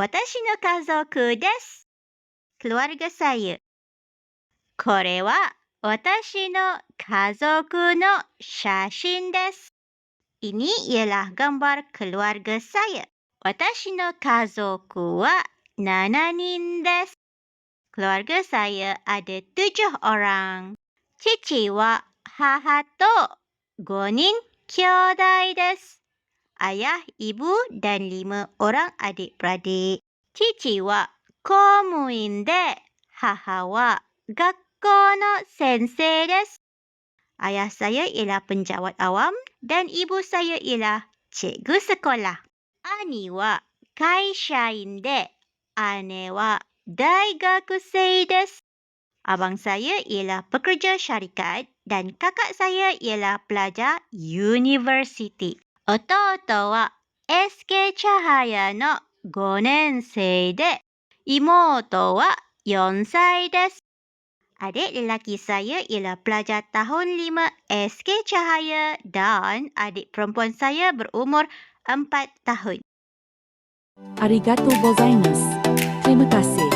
私の家族です。クロワルガサユ。これは私の家族の写真です。私の家族は7人です。クロワルガサユアデトゥジ。父は母と5人兄弟です。Ayah, ibu dan lima orang adik-beradik. Cici wa komuin de haha wa gakko no sensei desu. Ayah saya ialah penjawat awam dan ibu saya ialah cikgu sekolah. Ani wa kaishain de ane wa daigakusei desu. Abang saya ialah pekerja syarikat dan kakak saya ialah pelajar universiti. Ototo wa SK Cahaya no 5年生で、妹は4歳です。Adik lelaki saya ialah pelajar tahun 5 SK Cahaya dan adik perempuan saya berumur 4 tahun. Arigatou gozaimasu. Terima kasih.